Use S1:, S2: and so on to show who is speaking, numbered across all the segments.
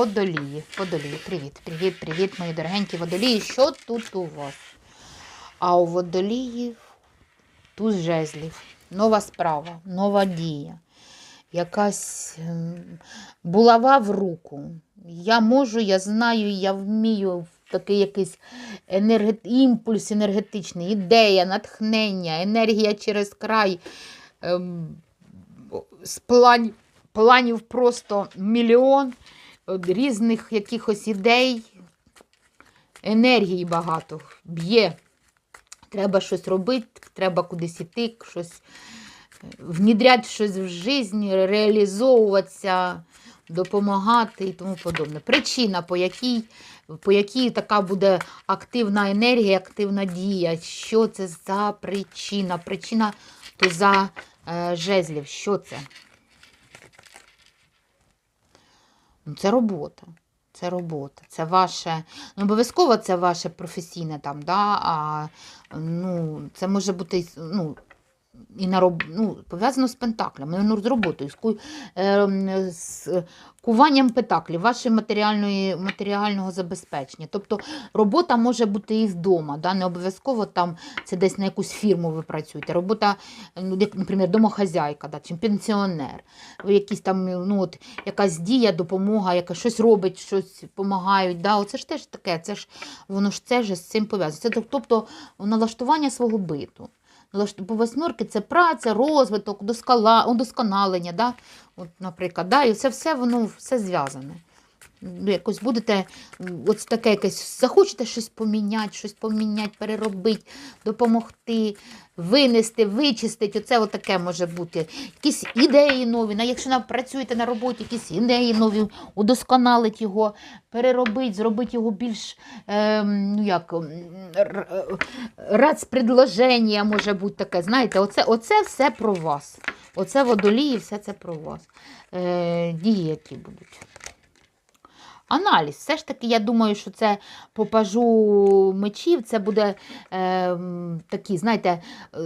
S1: водолії. Водолії, привіт, привіт, привіт, мої дорогенькі водолії. Що тут у вас? А у водоліїв туз жезлів. Нова справа, нова дія. Якась ем, булава в руку. Я можу, я знаю, я вмію такий якийсь енерге... імпульс енергетичний, ідея, натхнення, енергія через край. Ем, з план... планів просто мільйон різних якихось ідей, енергії багато б'є. Треба щось робити, треба кудись іти, щось е, внідряти щось в життя, реалізовуватися, допомагати і тому подобне. Причина, по якій, по якій така буде активна енергія, активна дія. Що це за причина? Причина туза е, жезлів. Що це? Ну, це робота. Це робота, це ваше, ну, обов'язково це ваше професійне там, да, а ну, це може бути ну, і на роб... ну, пов'язано з пентаклями, ну, з роботою, з, ку... е, з куванням пентаклів, вашого матеріальної, матеріального забезпечення. Тобто робота може бути і з дому, да? не обов'язково там це десь на якусь фірму ви працюєте. Робота, ну, як, наприклад, домохазяйка, да? чи пенсіонер, якісь там, ну, от, якась дія, допомога, яка щось робить, щось допомагають. Да? Оце ж теж таке, це ж воно ж це ж з цим пов'язано. Це тобто налаштування свого биту. Бо восьмерки це праця, розвиток, удосконалення. Да? От, наприклад, да? і це все воно все зв'язане. Якось будете от таке якесь, захочете щось поміняти, щось поміняти, переробити, допомогти, винести, вичистити. Оце таке може бути. Якісь ідеї нові. Якщо працюєте на роботі, якісь ідеї нові, удосконалити його, переробити, зробити його більш ем, ну як, м, р- е, може бути таке. Знаєте, оце, оце все про вас. Оце водолії, все це про вас. Е, дії, які будуть. Аналіз. Все ж таки, я думаю, що це по пажу мечів, це буде е, такі, знаєте, е,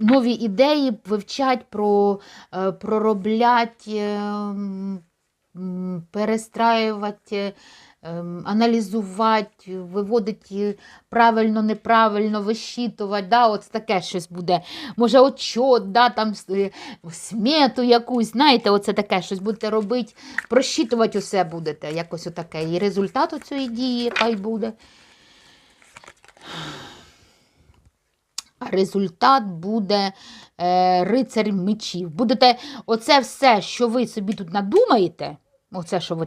S1: нові ідеї вивчать, про, е, пророблять, е, перестраювати, ем, аналізувати, виводити правильно, неправильно, вищитувати. Да, от таке щось буде. Може, отчот, да, там е, смету якусь, знаєте, оце таке щось будете робити, просчитувати усе будете, якось отаке. І результат цієї дії, яка й буде. Результат буде е, рицарь мечів. Будете оце все, що ви собі тут надумаєте, оце, що ви